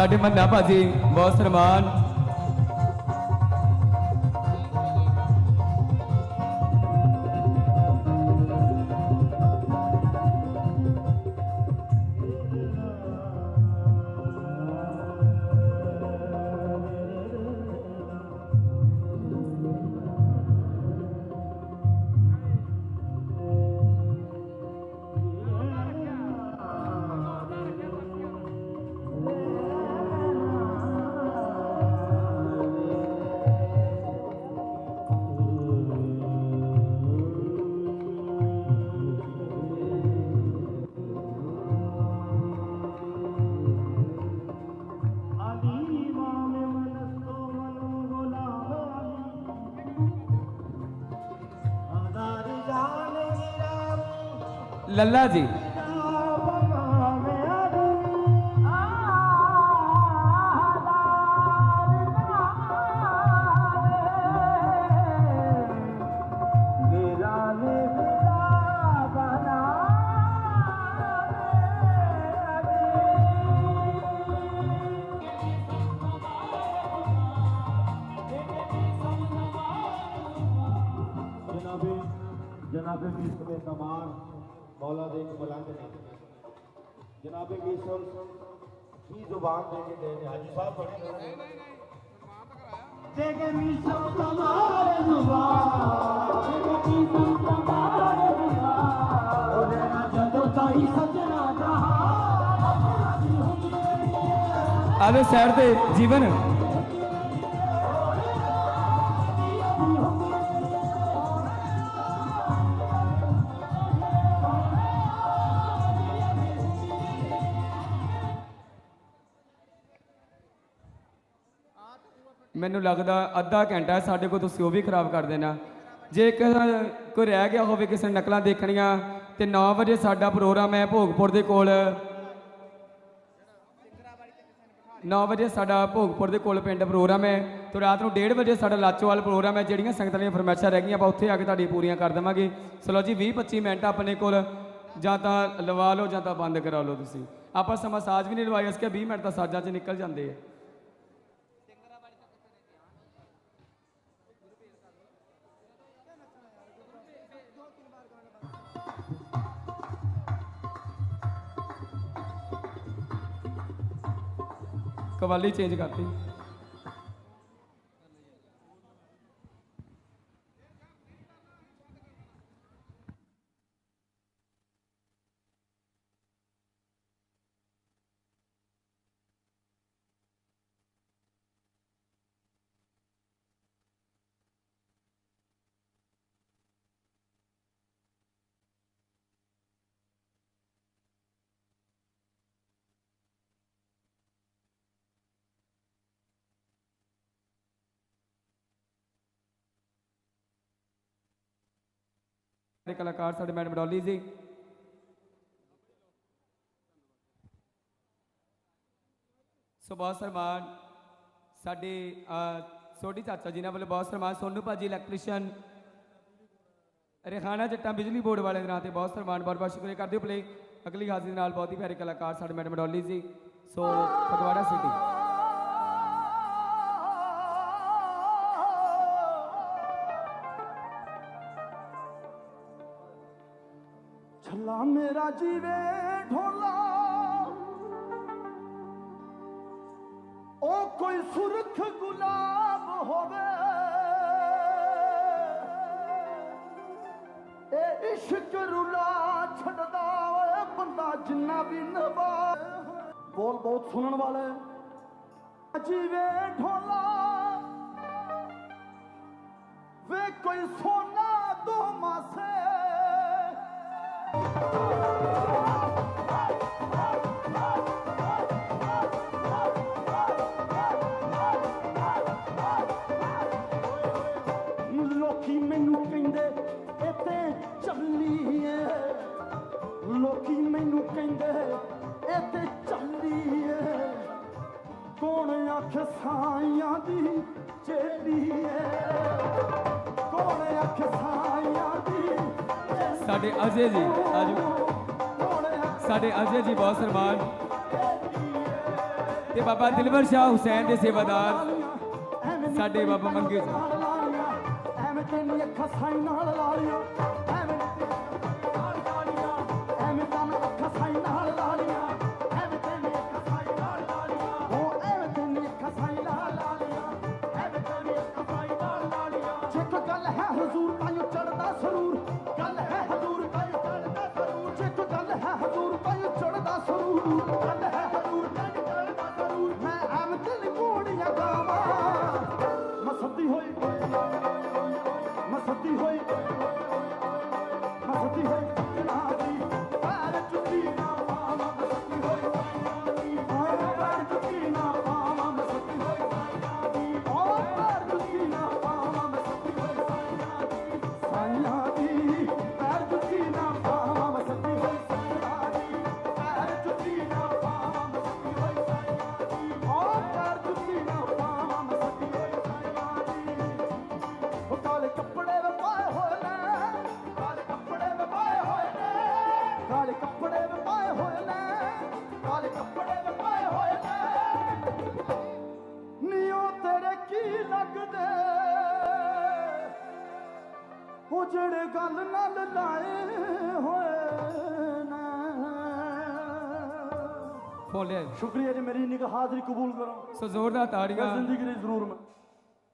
ਸਾਡੇ ਮੰਨਾ ਭਾਜੀ ਬਹੁਤ ਸਨਮਾਨ। लल्ला जी जनाबे मिस्र में तमाम ਮੌਲਾ ਦੇ ਇੱਕ ਬੁਲੰਦ ਨੇ। ਜਨਾਬੇ ਵੀਸਰ ਕੀ ਜ਼ੁਬਾਨ ਦੇ ਕੇ ਗਏ ਨੇ? ਹਾਜੀ ਸਾਹਿਬ ਬੜੇ ਨਹੀਂ ਨਹੀਂ ਨਹੀਂ ਜ਼ੁਬਾਨ ਤਾਂ ਕਰਾਇਆ। ਦੇ ਕੇ ਵੀਸਰ ਤਮਾਰੇ ਜ਼ੁਬਾਨ ਦੇ ਕੇ ਵੀਸਰ ਤਮਾਰੇ ਜ਼ੁਬਾਨ ਉਹਨੇ ਨਾ ਜਦੋਂ ਤਾਈ ਸਜਣਾ ਜਹਾਂ ਆਵੇ ਸਾਈਡ ਤੇ ਜੀਵਨ। ਮੈਨੂੰ ਲੱਗਦਾ ਅੱਧਾ ਘੰਟਾ ਸਾਡੇ ਕੋਲ ਤੁਸੀਂ ਉਹ ਵੀ ਖਰਾਬ ਕਰ ਦੇਣਾ। ਜੇ ਕਿਸੇ ਕੋਈ ਰਹਿ ਗਿਆ ਹੋਵੇ ਕਿਸੇ ਨੇ ਨਕਲਾਂ ਦੇਖਣੀਆਂ, ਤੇ 9 ਵਜੇ ਸਾਡਾ ਪ੍ਰੋਗਰਾਮ ਹੈ ਭੋਗਪੁਰ ਦੇ ਕੋਲ। 9 ਵਜੇ ਸਾਡਾ ਭੋਗਪੁਰ ਦੇ ਕੋਲ ਪਿੰਡ ਪ੍ਰੋਗਰਾਮ ਹੈ ਤੇ ਰਾਤ ਨੂੰ 1:30 ਵਜੇ ਸਾਡਾ ਲਾਚੋਵਾਲ ਪ੍ਰੋਗਰਾਮ ਹੈ, ਜਿਹੜੀਆਂ ਸੰਗਤਾਂ ਦੀਆਂ ਫਰਮਾਇਸ਼ਾਂ ਰਹਿ ਗਈਆਂ, ਆਪਾਂ ਉੱਥੇ ਆ ਕੇ ਤੁਹਾਡੀ ਪੂਰੀਆਂ ਕਰ ਦੇਵਾਂਗੇ। ਚਲੋ ਜੀ 20 25 ਮਿੰਟ ਆਪਣੇ ਕੋਲ, ਜਾਂ ਤਾਂ ਲਵਾ ਲਓ ਜਾਂ ਤਾਂ ਬੰਦ ਕਰਾ ਲਓ ਤੁਸੀਂ। ਆਪਾਂ ਸਮਾਂ ਸਾਜ ਵੀ ਨਹੀਂ ਲਵਾਇਆ, ਇਸ ਕੇ 20 ਮਿੰਟ ਤਾਂ ਸਾਜਾਂ 'ਚ ਨਿਕਲ ਜਾਂਦੇ ਆ। ਕਵਾਲੀ ਚੇਂਜ ਕਰਤੀ। ਸਾਡੇ ਕਲਾਕਾਰ ਸਾਡੇ ਮੈਡਮ ਡੋਲੀ ਜੀ। ਸੋ ਬਹੁਤ ਸਨਮਾਨ ਸਾਡੇ ਛੋਟੀ ਚਾਚਾ ਜੀ ਨਾਲ ਵੱਲੋਂ ਬਹੁਤ ਸਨਮਾਨ ਸੋਨੂ ਭਾਜੀ ਇਲੈਕਟ੍ਰੀਸ਼ੀਅਨ ਰੇਖਾਨਾ ਜੱਟਾਂ ਬਿਜਲੀ ਬੋਰਡ ਵਾਲੇ ਦੇ ਨਾਂ ਤੇ ਬਹੁਤ ਸਨਮਾਨ ਬਹੁਤ ਬਹੁਤ ਸ਼ੁਕਰੀਆ ਕਰਦੇ ਹੋ ਪਲੇ ਅਗਲੀ ਹਾਜ਼ਰੀ ਦੇ ਨਾਲ ਬਹੁਤ ਹੀ ਪਿਆਰੇ ਕਲਾਕਾਰ ਸਾਡੇ ਮੈਡਮ ਡੋਲੀ ਜੀ। ਸੋ, ਫਗਵਾੜਾ ਸਿਟੀ ਮੇਰਾ ਜੀਵੇ ਢੋਲਾ। ਉਹ ਕੋਈ ਸੁਰਖ ਗੁਲਾਬ ਹੋਵੇ। ਇਹ ਇਸ਼ਕ ਰੁਲਾ ਛੱਡਦਾ ਓਏ ਬੰਦਾ ਜਿੰਨਾ ਵੀ ਨਵਾ। ਬੋਲ ਬਹੁਤ ਸੁਣਨ ਵਾਲੇ ਜੀਵੇ ਢੋਲਾ। ਵੇ ਕੋਈ ਸੋਨਾ ਦੋ ਮਾਸੇ ਲੋਕੀ ਮੈਨੂੰ ਕਹਿੰਦੇ ਇਹ ਤੇ ਚੱਲੀ ਚੱਲੀਏ ਲੋਕੀ ਮੈਨੂੰ ਕਹਿੰਦੇ ਇਹ ਇੱਥੇ ਚੱਲੀਏ ਕੌਣ ਅੱਖ ਸਾਈਆਂ ਦੀ ਸਾਡੇ ਅਜੇ ਜੀ, ਆਜੋ। ਸਾਡੇ ਅਜੇ ਜੀ ਬਹੁਤ ਸਨਮਾਨ। ਤੇ ਬਾਬਾ ਦਿਲਵਰ ਸ਼ਾਹ ਹੁਸੈਨ ਦੇ ਸੇਵਾਦਾਰ, ਸਾਡੇ ਬਾਬਾ ਮੰਗੇ ਜੀ। ਐਵੇਂ ਤੈਨੂੰ ਅੱਖਾਂ ਸਾਈ ਨਾਲ ਲਾਲੀਆਂ ਲਿਆ ਸ਼ੁਕਰੀਆ ਜੀ ਮੇਰੀ ਨਿਗਾਹ ਹਾਜ਼ਰੀ ਕਬੂਲ ਕਰੋ ਸੋ ਜ਼ੋਰਦਾਰ ਤਾੜੀਆਂ ਜ਼ਿੰਦਗੀ ਦੇ ਜ਼ਰੂਰ ਮੈਂ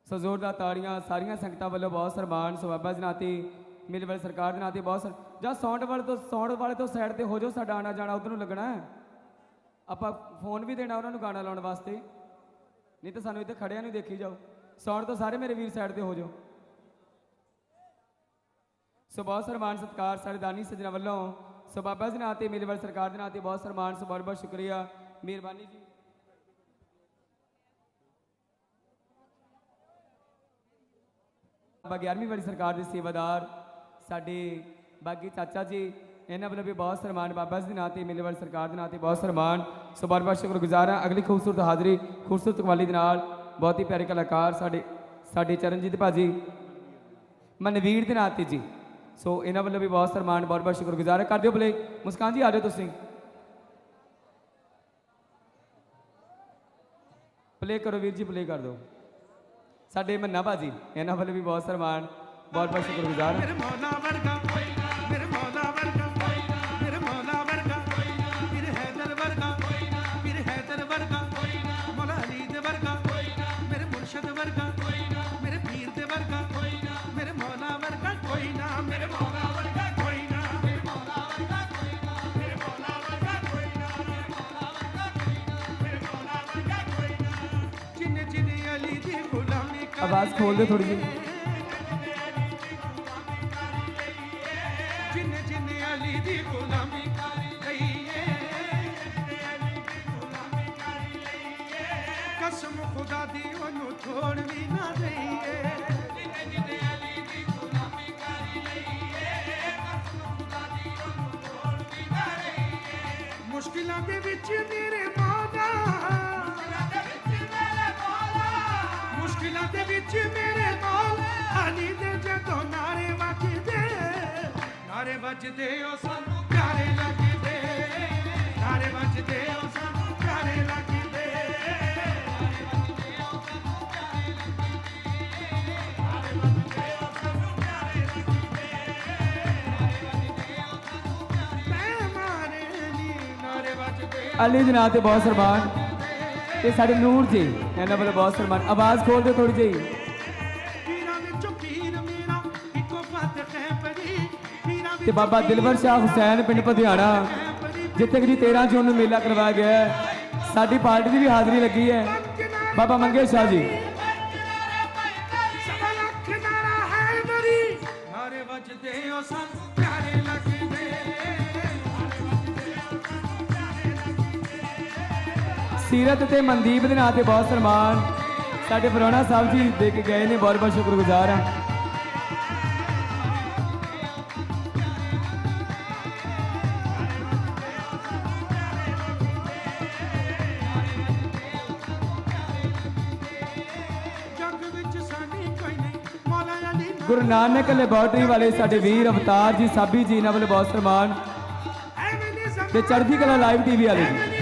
ਸੋ ਜ਼ੋਰਦਾਰ ਤਾੜੀਆਂ ਸਾਰੀਆਂ ਸੰਗਤਾਂ ਵੱਲੋਂ ਬਹੁਤ ਸਨਮਾਨ ਸੋ ਬਾਬਾ ਜੀ ਨਾਤੀ ਮਿਲ ਵਾਲੀ ਸਰਕਾਰ ਦੇ ਬਹੁਤ ਸਰ ਜਾਂ ਸਾਊਂਡ ਵਾਲੇ ਤੋਂ ਸਾਊਂਡ ਵਾਲੇ ਤੋਂ ਸਾਈਡ ਤੇ ਹੋ ਜਾਓ ਸਾਡਾ ਆਣਾ ਜਾਣਾ ਉਧਰ ਨੂੰ ਲੱਗਣਾ ਹੈ ਆਪਾਂ ਫੋਨ ਵੀ ਦੇਣਾ ਉਹਨਾਂ ਨੂੰ ਗਾਣਾ ਲਾਉਣ ਵਾਸਤੇ ਨਹੀਂ ਤਾਂ ਸਾਨੂੰ ਇੱਥੇ ਖੜਿਆਂ ਨੂੰ ਦੇਖੀ ਜਾਓ ਸਾਊਂਡ ਤੋਂ ਸਾਰੇ ਮੇਰੇ ਵੀਰ ਸਾਈਡ ਤੇ ਹੋ ਜਾਓ ਸੋ ਬਹੁਤ ਸਨਮਾਨ ਸਤਿਕਾਰ ਸਾਡੇ ਦਾਨੀ ਸੱਜਣਾ ਵੱਲੋਂ ਸੋ ਬਾਬਾ ਜੀ ਨਾਤੇ ਮਿਲ ਵੱਲ ਸਰਕਾਰ ਦੇ ਨਾਤੇ ਬਹੁਤ ਸਨਮਾਨ, ਸੋ ਬਹੁਤ ਬਹੁਤ ਸ਼ੁਕਰੀਆ। ਮਿਹਰਬਾਨੀ ਜੀ। ਬਾਬਾ 11ਵੀਂ ਵਾਲੀ ਸਰਕਾਰ ਦੇ ਸੇਵਾਦਾਰ ਸਾਡੇ ਬਾਗੀ ਚਾਚਾ ਜੀ, ਇਹਨਾਂ ਵੱਲੋਂ ਵੀ ਬਹੁਤ ਸਨਮਾਨ, ਬਾਬਾ ਜੀ ਦੇ ਨਾਂ ਤੇ ਮੇਲੇ ਵੱਲ ਸਰਕਾਰ ਦੇ ਨਾਂ ਤੇ ਬਹੁਤ ਸਨਮਾਨ। ਸੋ ਬਹੁਤ ਬਹੁਤ ਸ਼ੁਕਰਗੁਜ਼ਾਰ ਹਾਂ। ਅਗਲੀ ਖੂਬਸੂਰਤ ਹਾਜ਼ਰੀ, ਖੂਬਸੂਰਤ ਕਵਾਲੀ ਦੇ ਨਾਲ ਬਹੁਤ ਹੀ ਪਿਆਰੇ ਕਲਾਕਾਰ ਸਾਡੇ ਸਾਡੇ ਚਰਨਜੀਤ ਭਾਜੀ। ਮਨਵੀਰ ਦੇ ਨਾਂ ਤੇ ਜੀ। ਸੋ ਇਹਨਾਂ ਵੱਲੋਂ ਵੀ ਬਹੁਤ ਸਨਮਾਨ, ਬਹੁਤ ਬਹੁਤ ਸ਼ੁਕਰਗੁਜ਼ਾਰ ਕਰ ਦਿਓ ਪਲੇ ਮੁਸਕਾਨ ਜੀ, ਆ ਜਾਓ ਤੁਸੀਂ। ਪਲੇ ਕਰੋ ਵੀਰ ਜੀ ਪਲੇ ਕਰ ਦਿਓ। ਸਾਡੇ ਮੰਨਾ ਭਾਜੀ ਇਹਨਾਂ ਵੱਲੋਂ ਵੀ ਬਹੁਤ ਸਨਮਾਨ, ਬਹੁਤ ਬਹੁਤ ਸ਼ੁਕਰਗੁਜ਼ਾਰ ਆਵਾਜ਼ ਖੋਲ ਦਿਓ ਥੋੜੀ ਜਿਹੀ। ਜਿੰਨੇ ਜਿੰਨੇ ਅਲੀ ਦੀ ਗੁਲਾਮੀ ਕਰ ਲਈਏ ਕਸਮ ਖੁਦਾ ਦੀ ਉਹਨੂੰ ਛੋੜ ਵੀ ਨਾ ਦਈਏ ਮੁਸ਼ਕਿਲਾਂ ਦੇ ਵਿੱਚ ਤੇਰੇ ਵਿੱਚ ਮੇਰੇ ਮੌਲਾ ਅਲੀ ਦੇ ਜਦੋਂ ਨਾਰੇ ਵੱਜਦੇ ਨਾਰੇ ਵੱਜਦੇ ਉਹ ਸਾਨੂੰ ਪਿਆਰੇ ਲੱਗਦੇ। ਨਾਰੇ ਵੱਜਦੇ ਉਹ ਸਾਨੂੰ ਪਿਆਰੇ ਲੱਗਦੇ। ਅਲੀ ਦੇ ਨਾਂ ਤੇ ਬਹੁਤ ਸਨਮਾਨ। ਤੇ ਸਾਡੇ ਨੂਰ ਜੀ, ਇਹਨਾਂ ਵੱਲੋਂ ਬਹੁਤ ਸਨਮਾਨ। ਆਵਾਜ਼ ਖੋਲ ਦਿਓ ਥੋੜੀ ਜਿਹੀ। ਤੇ ਬਾਬਾ ਦਿਲਵਰ ਸ਼ਾਹ ਹੁਸੈਨ ਪਿੰਡ ਪਧਿਆਣਾ ਜਿੱਥੇ ਕਿ ਜੀ 13 ਜੂਨ ਨੂੰ ਮੇਲਾ ਕਰਵਾਇਆ ਗਿਆ ਹੈ। ਸਾਡੀ ਪਾਰਟੀ ਦੀ ਵੀ ਹਾਜ਼ਰੀ ਲੱਗੀ ਹੈ। ਬਾਬਾ ਮੰਗੇ ਸ਼ਾਹ ਜੀ। ਸੀਰਤ ਤੇ ਮਨਦੀਪ ਦੇ ਨਾਂ ਤੇ ਬਹੁਤ ਸਨਮਾਨ ਸਾਡੇ ਫਰੋਣਾ ਸਾਹਿਬ ਜੀ ਦੇ ਕੇ ਗਏ ਨੇ ਬਹੁਤ ਬਹੁਤ ਸ਼ੁਕਰਗੁਜ਼ਾਰ ਹਾਂ। ਗੁਰੂ ਨਾਨਕ ਲੈਬੋਰਟਰੀ ਵਾਲੇ ਸਾਡੇ ਵੀਰ ਅਵਤਾਰ ਜੀ ਸਾਬੀ ਜੀ ਵੱਲੋਂ ਬਹੁਤ ਸਨਮਾਨ ਤੇ ਚੜ੍ਹਦੀ ਕਲਾ ਲਾਈਵ ਟੀਵੀ ਵਾਲੇ ਜੀ।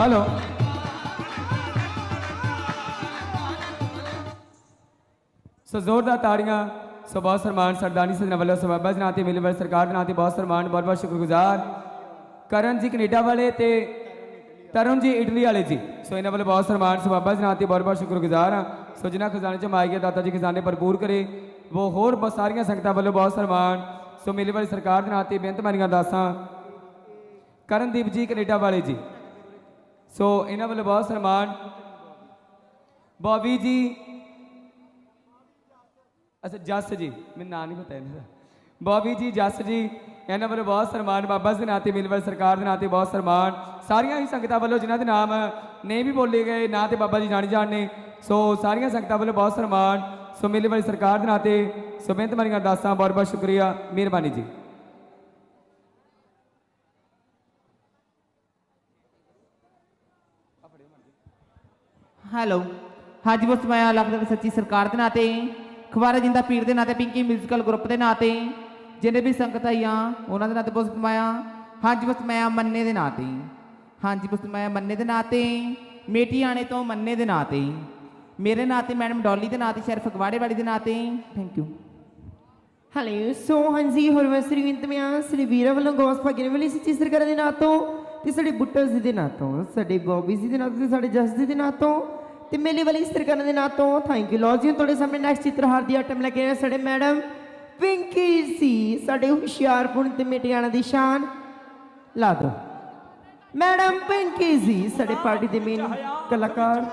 ਹੈਲੋ ਸੋ ਜ਼ੋਰਦਾਰ ਤਾੜੀਆਂ, ਸੋ ਬਹੁਤ ਸਨਮਾਨ ਸਰਦਾਨੀ ਸਿੰਘ ਵੱਲੋਂ ਸਬਾਬਾ ਜਨਾਂ ਤੇ ਵਾਲੀ ਸਰਕਾਰ ਦੇ ਨਾਂ ਤੇ ਬਹੁਤ ਸਨਮਾਨ, ਬਹੁਤ ਬਹੁਤ ਸ਼ੁਕਰਗੁਜ਼ਾਰ। ਕਰਨ ਜੀ ਕੈਨੇਡਾ ਵਾਲੇ ਤੇ ਤਰੁਣ ਜੀ ਇਟਲੀ ਵਾਲੇ ਜੀ। ਸੋ ਇਹਨਾਂ ਵੱਲੋਂ ਬਹੁਤ ਸਨਮਾਨ ਸਬਾਬਾ ਜਨਾਂ ਤੇ ਬਹੁਤ ਬਹੁਤ ਸ਼ੁਕਰਗੁਜ਼ਾਰ ਹਾਂ। ਸੋ ਜਿਨ੍ਹਾਂ ਖਜ਼ਾਨੇ ਚ ਮਾਈ ਗਿਆ ਦਾਤਾ ਜੀ ਖਜ਼ਾਨੇ ਭਰਪੂਰ ਕਰੇ, ਉਹ ਹੋਰ ਬਹੁਤ ਸਾਰੀਆਂ ਸੰਗਤਾਂ ਵੱਲੋਂ ਬਹੁਤ ਸਨਮਾਨ, ਸੋ ਮਿਲੇ ਵਾਲੀ ਸਰਕਾਰ ਦੇ ਨਾਂ ਤੇ ਬੇਨਤ ਮਾਰੀਆਂ ਦਾਸਾਂ ਕਰਨਦੀਪ ਜੀ ਕੈਨੇਡਾ ਵਾਲੇ ਜੀ। ਸੋ ਇਹਨਾਂ ਵੱਲੋਂ ਬਹੁਤ ਸਨਮਾਨ। ਬੌਬੀ ਜੀ, ਅੱਛਾ, ਜੱਸ ਜੀ, ਮੈਨੂੰ ਨਾਂ ਨਹੀਂ ਪਤਾ ਇਹਨਾਂ ਦਾ। ਬੌਬੀ ਜੀ, ਜੱਸ ਜੀ, ਇਹਨਾਂ ਵੱਲੋਂ ਬਹੁਤ ਸਨਮਾਨ। ਬਾਬਾ ਜੀ ਦੇ ਨਾਂ ਤੇ ਮਿਲਵਰ ਸਰਕਾਰ ਦੇ ਨਾਂ ਤੇ ਬਹੁਤ ਸਨਮਾਨ। ਸਾਰੀਆਂ ਹੀ ਸੰਗਤਾਂ ਵੱਲੋਂ ਜਿਨ੍ਹਾਂ ਦੇ ਨਾਮ ਨਹੀਂ ਵੀ ਬੋਲੇ ਗਏ, ਨਾ ਤੇ ਬਾਬਾ ਜੀ ਜਾਣੀ ਜਾਣਨੇ ਸੋ ਸਾਰੀਆਂ ਸੰਗਤਾਂ ਵੱਲੋਂ ਬਹੁਤ ਸਨਮਾਨ। ਸੋ ਮਿਲਵਰ ਸਰਕਾਰ ਦੇ ਨਾਂ ਤੇ ਸੋ ਬੇਨਤ ਮਾਰੀਆਂ ਅਰਦਾਸਾਂ ਬਹੁਤ ਬਹੁਤ ਸ਼ੁਕਰੀਆ। ਮਿਹਰਬਾਨੀ ਜੀ। ਹੈਲੋ ਹਾਜੀ ਬਸ ਮੈਂ ਅਲੱਗ ਦੇ ਸੱਚੀ ਸਰਕਾਰ ਦੇ ਨਾਂ ਤੇ ਖਵਾਰਾ ਜਿੰਦਾ ਪੀਰ ਦੇ ਨਾਂ ਤੇ ਪਿੰਕੀ ਮਿਊਜ਼ੀਕਲ ਗਰੁੱਪ ਦੇ ਨਾਂ ਤੇ ਜਿਹਨੇ ਵੀ ਸੰਗਤ ਆਈ ਆ ਉਹਨਾਂ ਦੇ ਨਾਂ ਤੇ ਬਸ ਮੈਂ ਹਾਂਜੀ ਬਸ ਮੈਂ ਮੰਨੇ ਦੇ ਨਾਂ ਤੇ ਹਾਂਜੀ ਬਸ ਮੈਂ ਮੰਨੇ ਦੇ ਨਾਂ ਤੇ ਮੇਟੀ ਆਣੇ ਤੋਂ ਮੰਨੇ ਦੇ ਨਾਂ ਤੇ ਮੇਰੇ ਨਾਂ ਤੇ ਮੈਡਮ ਡੋਲੀ ਦੇ ਨਾਂ ਤੇ ਸ਼ਰਫ ਗਵਾੜੇਵਾੜੀ ਦੇ ਨਾਂ ਤੇ ਥੈਂਕ ਯੂ ਹਲੇ ਸੋ ਹਾਂਜੀ ਹਰਵਸਰੀ ਇੰਤਮਿਆ ਸ੍ਰੀ ਵੀਰਾ ਵੱਲੋਂ ਗੋਸ ਭਗਨੇ ਵਾਲੀ ਸੱਚੀ ਸਰਕਾਰ ਦੇ ਨਾਂ ਤੋਂ ਤੇ ਸਾਡੇ ਬੁੱਟਸ ਦੇ ਨਾਂ ਤੋਂ ਸਾਡੇ ਬੌਬੀ ਜੀ ਦੇ ਨਾਂ ਤੋਂ ਸਾਡੇ ਜਸ ਜੀ ਦੇ ਨਾਂ ਤੋਂ ਤੇ ਮੇਲੇ ਵਾਲੀ ਸਰਕਾਰ ਦੇ ਨਾਂ ਤੋਂ ਥੈਂਕ ਯੂ ਲੋ ਜੀ ਤੁਹਾਡੇ ਸਾਹਮਣੇ ਨੈਕਸਟ ਚਿੱਤਰਹਾਰ ਦੀ ਆਟਮ ਲੈ ਕੇ ਆਏ ਸਾਡੇ ਮੈਡਮ ਪਿੰਕੀ ਸੀ ਸਾਡੇ ਹੁਸ਼ਿਆਰਪੁਰ ਤੇ ਮਿਟਿਆਣਾ ਦੀ ਸ਼ਾਨ। ਲਾ ਦੋ ਮੈਡਮ ਪਿੰਕੀ ਜੀ ਸਾਡੇ ਪਾਰਟੀ ਦੇ ਮੇਨ ਕਲਾਕਾਰ।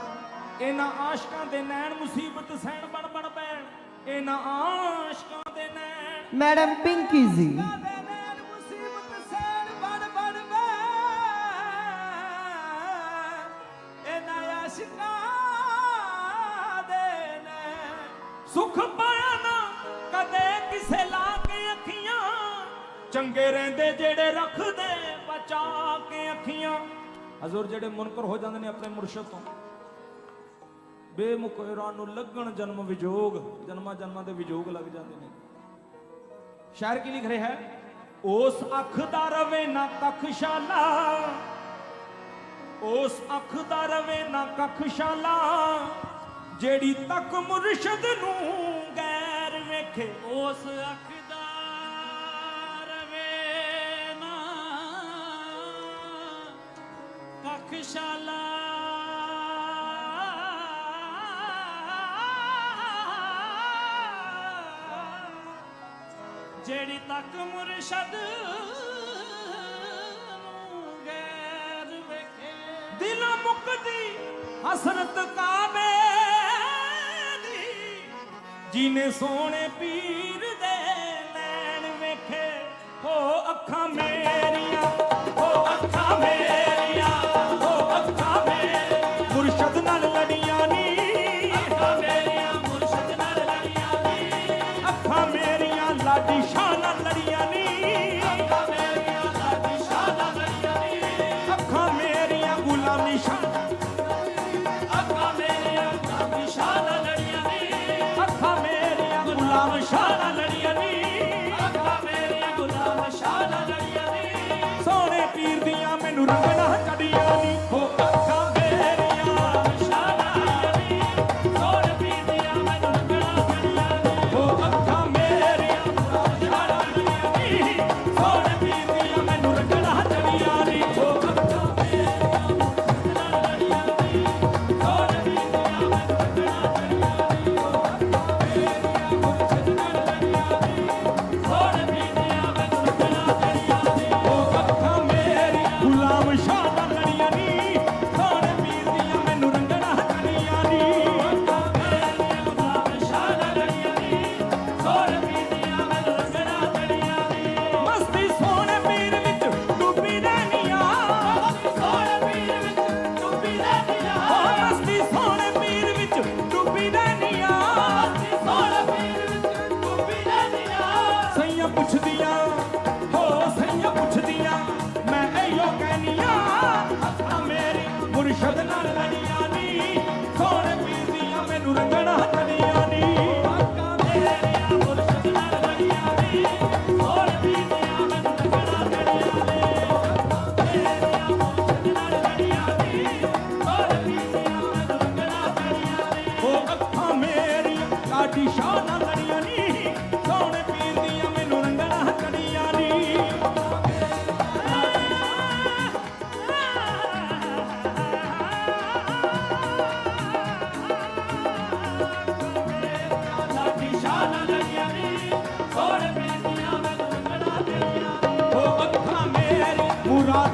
ਇਹਨਾਂ ਆਸ਼ਕਾਂ ਦੇ ਨੈਣ ਮੁਸੀਬਤ ਸਹਿਣ ਬਣ ਬਣ ਪੈਣ। ਇਹਨਾਂ ਆਸ਼ਕਾਂ ਦੇ ਨੈਣ ਮੈਡਮ ਪਿੰਕੀ ਜੀ। ਸੁਖ ਪਾਇਆ ਨਾ, ਕਦੇ ਕਿਸੇ ਲਾ ਕੇ ਅੱਖੀਆਂ। ਚੰਗੇ ਰਹਿੰਦੇ ਜਿਹੜੇ ਰੱਖਦੇ, ਬਚਾ ਕੇ ਅੱਖੀਆਂ। ਹਜ਼ੂਰ ਜਿਹੜੇ ਮੁਨਕਰ ਹੋ ਜਾਂਦੇ ਨੇ ਆਪਣੇ ਮੁਰਸ਼ਦ ਤੋਂ। ਬੇਮੁਕਰਾਂ ਨੂੰ ਲੱਗਣ ਜਨਮ ਵਿਜੋਗ, ਜਨਮਾਂ ਜਨਮਾਂ ਦੇ ਵਿਜੋਗ ਲੱਗ ਜਾਂਦੇ ਨੇ। ਸ਼ਾਇਰ ਕੀ ਲਿਖ ਰਿਹਾ ਉਸ ਅੱਖ ਦਾ ਰਵੇ ਨਾ ਕਖਸ਼ਾਲਾ। ਉਸ ਅੱਖ ਦਾ ਰਵੇ ਨਾ ਕਖਸ਼ਾਲਾ। ਜਿਹੜੀ ਤੱਕ ਮੁਰਸ਼ਦ ਨੂੰ ਗੈਰ ਵੇਖੇ, ਉਸ ਅੱਖ ਵੇ ਰਵੇ ਨਾ ਕਖਸ਼ਾਲਾ ਜਿਹੜੀ ਤੱਕ ਮੁਰਸ਼ਦ ਨੂੰ ਗੈਰ ਵੇਖੇ। ਦਿਲ ਮੁਕਦੀ ਹਸਰਤ ਕਾਬੇ ਜੀਨੇ ਸੋਹਣੇ ਪੀਰ ਦੇ ਨੈਣ ਵੇਖੇ ਹੋ ਅੱਖਾਂ ਮੇ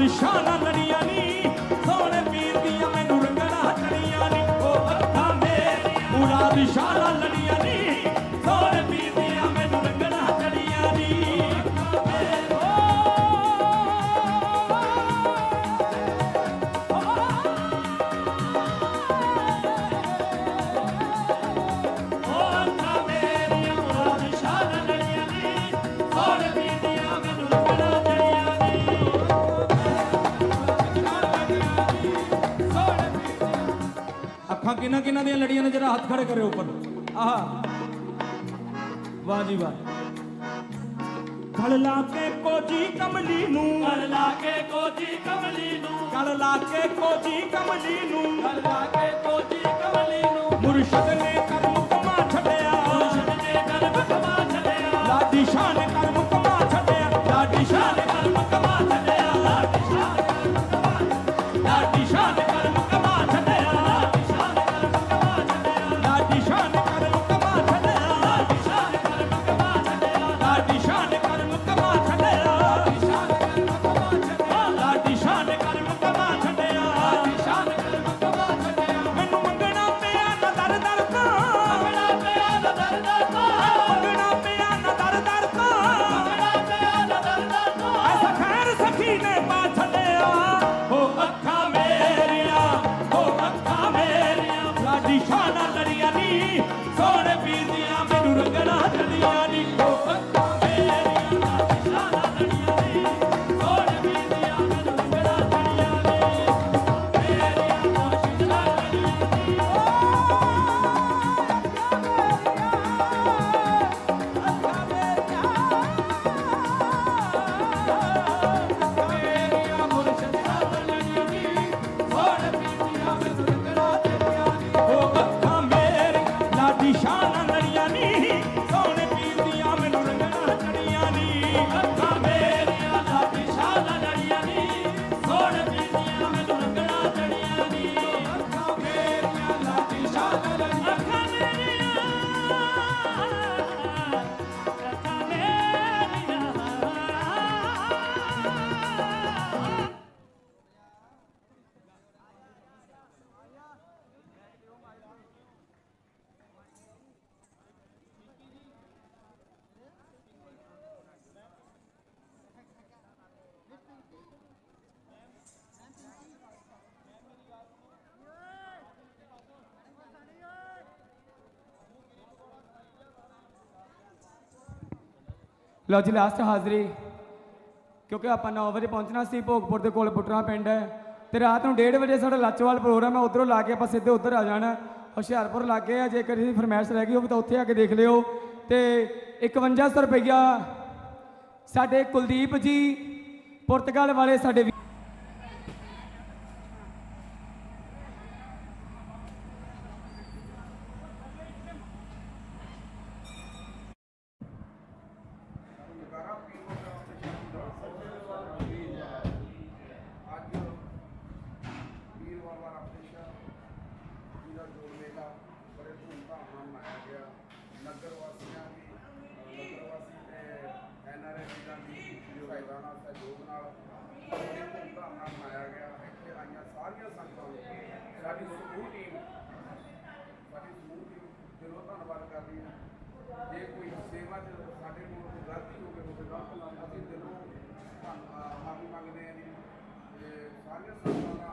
নিশানা ਕਿਹਨਾਂ ਦੀਆਂ ਲੜੀਆਂ ਨੇ ਜਰਾ ਹੱਥ ਖੜੇ ਕਰਿਓ ਉੱਪਰ। ਆਹਾ। ਵਾਹ ਜੀ ਵਾਹ। ਗਲ ਲਾ ਕੇ ਕੋਜੀ ਕਮਲੀ ਨੂੰ। ਗਲ ਲਾ ਕੇ ਕੋਜੀ ਕਮਲੀ ਨੂੰ। ਗਲ ਲਾ ਕੇ ਕੋਜੀ ਕਮਲੀ ਨੂੰ। ਗਲ ਲਾ ਕੇ ਕੋਜੀ ਕਮਲੀ ਨੂੰ। ਮੁਰਸ਼ਦ ਨੇ ਲਓ ਜੀ ਲਾਸਟ ਹਾਜ਼ਰੀ। ਕਿਉਂਕਿ ਆਪਾਂ 9 ਵਜੇ ਪਹੁੰਚਣਾ ਸੀ, ਭੋਗਪੁਰ ਦੇ ਕੋਲ ਬੁੱਟਰਾ ਪਿੰਡ ਹੈ। ਤੇ ਰਾਤ ਨੂੰ 1:30 ਵਜੇ ਸਾਡਾ ਲਾਚੋਵਾਲ ਪ੍ਰੋਗਰਾਮ ਹੈ, ਉਧਰੋਂ ਲਾ ਕੇ ਆਪਾਂ ਸਿੱਧੇ ਉੱਧਰ ਆ ਜਾਣਾ। ਹੁਸ਼ਿਆਰਪੁਰ ਲੱਗੇ ਆ, ਜੇਕਰ ਇਹਦੀ ਫਰਮਾਇਸ਼ ਰਹਿ ਗਈ ਹੋਵੇ ਤਾਂ ਉੱਥੇ ਆ ਕੇ ਦੇਖ ਲਿਓ। ਤੇ 5100 ਰੁਪਈਆ ਸਾਡੇ ਕੁਲਦੀਪ ਜੀ, ਪੁਰਤਗਾਲ ਵਾਲੇ ਸਾਡੇ ਵੀ- ਅੱਜ ਵੀਰਵਾਰ ਵਾਲਾ ਆਪਰੇਸ਼ਨ ਜਿਹਦਾ ਜੋੜ ਮੇਲਾ ਬੜੇ ਧੂਮਧਾਮ ਨਾਲ ਮਨਾਇਆ ਗਿਆ। ਨਗਰ ਵਾਸੀਆਂ ਦੀ ਨਗਰ ਵਾਸੀ ਤੇ ਐਨਆਰਆਈ ਵੀਰਾਂ ਦੀ ਸਹਾਇਤਾ ਨਾਲ ਸਹਿਯੋਗ ਨਾਲ ਬੜੇ ਧੂਮਧਾਮ ਨਾਲ ਮਨਾਇਆ ਗਿਆ। ਇੱਥੇ ਆਈਆਂ ਸਾਰੀਆਂ ਸੰਗਤਾਂ। ਨੂੰ ਸਾਡੀ ਸਮੂਹ ਟੀਮ ਸਾਡੀ ਸਮੂਹ ਟੀਮ ਦਿਲੋਂ ਧੰਨਵਾਦ ਕਰਦੀ ਹਾਂ। ਜੇ ਕੋਈ ਸੇਵਾ 'ਚ ਸਾਡੇ ਕੋਲ ਕੋਈ ਗਲਤੀ ਹੋ ਗਈ ਹੋਵੇ ਤਾਂ ਅਸੀਂ ਦਿਲੋਂ ਮਾਫ਼ੀ ਮੰਗਦੇ ਹਾਂ ਜੀ। ਤੇ ਸਾਰੀਆਂ ਸੰਗਤਾਂ ਦਾ